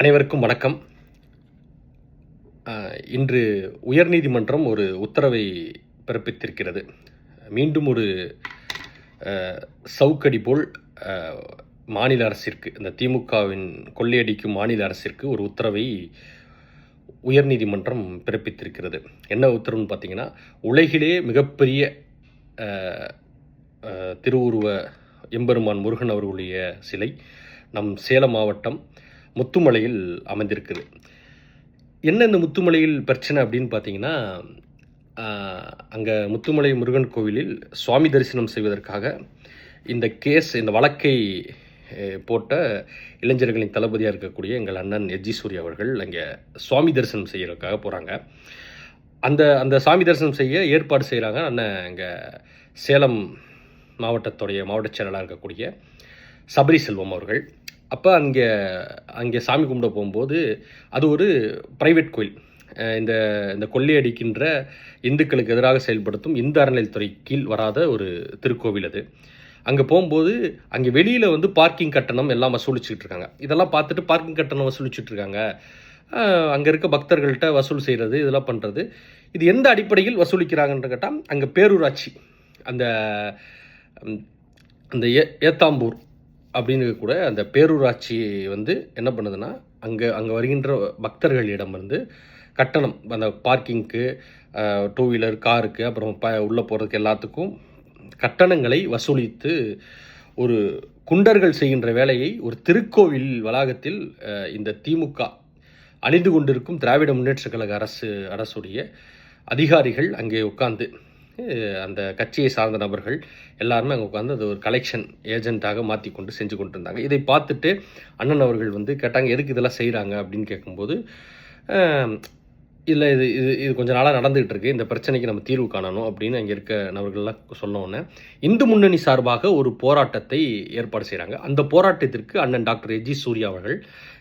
அனைவருக்கும் வணக்கம். இன்று உயர்நீதிமன்றம் ஒரு உத்தரவை பிறப்பித்திருக்கிறது. மீண்டும் ஒரு சவுக்கடி போல் மாநில அரசிற்கு இந்த திமுகவின் கொள்ளையடிக்கும் மாநில அரசிற்கு ஒரு உத்தரவை உயர்நீதிமன்றம் பிறப்பித்திருக்கிறது. என்ன உத்தரவுன்னு பார்த்தீங்கன்னா உலகிலே மிகப்பெரிய திருவுருவ எம்பெருமான் முருகன் அவர்களுடைய சிலை நம் சேலம் மாவட்டம் முத்துமலையில் அமைந்திருக்குது. என்ன இந்த முத்துமலையில் பிரச்சனை அப்படின்னு பார்த்தீங்கன்னா அங்கே முத்துமலை முருகன் கோவிலில் சுவாமி தரிசனம் செய்வதற்காக இந்த கேஸ் இந்த வழக்கை போட்ட இளைஞர்களின் தளபதியாக இருக்கக்கூடிய எங்கள் அண்ணன் எஜ்ஜி சூரிய அவர்கள் அங்கே சுவாமி தரிசனம் செய்கிறதுக்காக போகிறாங்க அந்த அந்த சாமி தரிசனம் செய்ய ஏற்பாடு செய்கிறாங்க அண்ணன் இங்கே சேலம் மாவட்டத்துடைய மாவட்ட செயலாளராக இருக்கக்கூடிய சபரி செல்வம் அவர்கள். அப்போ அங்கே அங்கே சாமி கும்பிட போகும்போது அது ஒரு ப்ரைவேட் கோயில். இந்த இந்த கொள்ளையடிக்கின்ற இந்துக்களுக்கு எதிராக செயல்படுத்தும் இந்து அறநிலைத்துறை கீழ் வராத ஒரு திருக்கோவில் அது. அங்கே போகும்போது அங்கே வெளியில் வந்து பார்க்கிங் கட்டணம் எல்லாம் வசூலிச்சுட்டு இருக்காங்க. இதெல்லாம் பார்த்துட்டு பார்க்கிங் கட்டணம் வசூலிச்சுட்டு இருக்காங்க. அங்கே இருக்க பக்தர்கள்ட்ட வசூல் செய்கிறது இதெல்லாம் பண்ணுறது இது எந்த அடிப்படையில் வசூலிக்கிறாங்கன்னு கேட்டால் அங்கே பேரூராட்சி அந்த அந்த ஏ ஏத்தாம்பூர் அப்படின்னு கூட அந்த பேரூராட்சி வந்து என்ன பண்ணுதுன்னா அங்கே அங்கே வருகின்ற பக்தர்களிடம் வந்து கட்டணம் அந்த பார்க்கிங்க்கு டூ வீலர் காருக்கு அப்புறம் ப உள்ளே போகிறதுக்கு எல்லாத்துக்கும் கட்டணங்களை வசூலித்து ஒரு குண்டர்கள் செய்கின்ற வேலையை ஒரு திருக்கோவில் வளாகத்தில் இந்த திமுக அணிந்து கொண்டிருக்கும் திராவிட முன்னேற்ற கழக அரசு அரசுடைய அதிகாரிகள் அங்கே உட்கார்ந்து அஹ், அந்த கட்சியை சார்ந்த நபர்கள் எல்லாருமே அங்கே உட்காந்து அது ஒரு கலெக்ஷன் ஏஜென்ட்டாக மாற்றி கொண்டு செஞ்சு கொண்டு இருந்தாங்க இதை பார்த்துட்டு அண்ணன் அவர்கள் வந்து கேட்டாங்க எதுக்கு இதெல்லாம் செய்கிறாங்க அப்படின்னு கேட்கும்போது இல்லை இது இது இது கொஞ்ச நாளாக நடந்துகிட்டு இருக்கு. இந்த பிரச்சனைக்கு நம்ம தீர்வு காணணும். அப்படின்னு அங்கே இருக்க நபர்கள்லாம் சொன்னோன்னே இந்து முன்னணி சார்பாக ஒரு போராட்டத்தை ஏற்பாடு செய்கிறாங்க அந்த போராட்டத்திற்கு அண்ணன் டாக்டர் எஜி சூர்யா அவர்கள்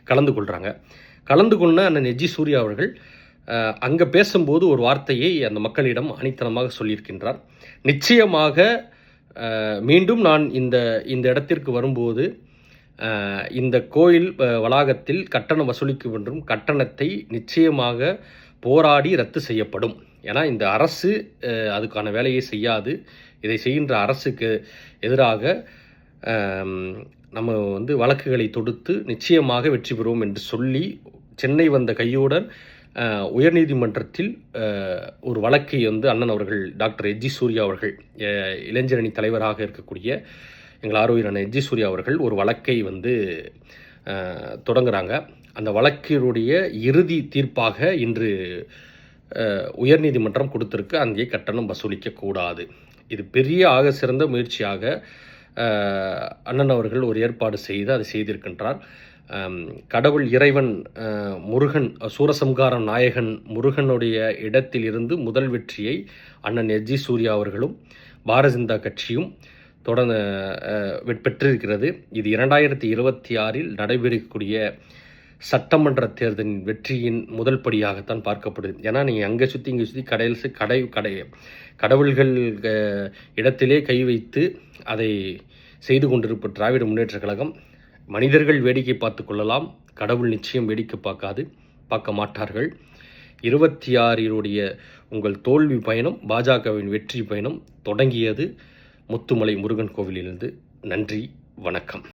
கலந்து கொள்கிறாங்க கலந்து கொண்ட அண்ணன் எஜி சூர்யா அவர்கள் அங்கே பேசும்போது ஒரு வார்த்தையை அந்த மக்களிடம் அனித்தனமாக சொல்லியிருக்கின்றார். நிச்சயமாக மீண்டும் நான் இந்த இந்த இடத்திற்கு வரும்போது இந்த கோயில் வளாகத்தில் கட்டணம் வசூலிக்க வேண்டும். கட்டணத்தை நிச்சயமாக போராடி ரத்து செய்யப்படும். ஏன்னா இந்த அரசு அதுக்கான வேலையை செய்யாது. இதை செய்கின்ற அரசுக்கு எதிராக நம்ம வந்து வழக்குகளை தொடுத்து நிச்சயமாக வெற்றி பெறுவோம் என்று சொல்லி சென்னை வந்த கையுடன் உயர்நீதிமன்றத்தில் ஒரு வழக்கை வந்து அண்ணன் அவர்கள் டாக்டர் எஜ்ஜி சூர்யா அவர்கள் இளைஞரணி தலைவராக இருக்கக்கூடிய எங்கள் ஆரோக்கியரான எஜ்ஜி சூர்யா அவர்கள் ஒரு வழக்கை வந்து தொடங்குகிறாங்க தொடங்குறாங்க. அந்த வழக்கினுடைய இறுதி தீர்ப்பாக இன்று உயர்நீதிமன்றம் கொடுத்திருக்கு. அங்கே கட்டணம் வசூலிக்கக்கூடாது இது பெரிய ஆக சிறந்த முயற்சியாக அண்ணன் அவர்கள் ஒரு ஏற்பாடு செய்து அதை செய்திருக்கின்றார். கடவுள் இறைவன் முருகன் சூரசம்காரம் நாயகன் முருகனுடைய இடத்தில் இருந்து முதல் வெற்றியை அண்ணன் எஜ்ஜி சூர்யா அவர்களும் பாரதிய ஜனதா கட்சியும் தொடர்ந்து பெற்றிருக்கிறது. இது இரண்டாயிரத்தி இருபத்தி ஆறில் நடைபெறக்கூடிய சட்டமன்ற தேர்தலின் வெற்றியின் முதல் படியாகத்தான் பார்க்கப்படுது. ஏன்னா நீங்கள் அங்கே சுற்றி இங்கே சுற்றி கடையில் சு- கடை கடை கடவுள்கள் இடத்திலே கை வைத்து அதை செய்து கொண்டிருப்ப திராவிட முன்னேற்றக் கழகம் மனிதர்கள் வேடிக்கை பார்த்து கொள்ளலாம். கடவுள் நிச்சயம் வேடிக்கை பார்க்காது பார்க்க மாட்டார்கள். இருபத்தி ஆறினுடைய உங்கள் தோல்வி பயணம் பாஜகவின் வெற்றி பயணம் தொடங்கியது முத்துமலை முருகன் கோவிலிலிருந்து. நன்றி வணக்கம்.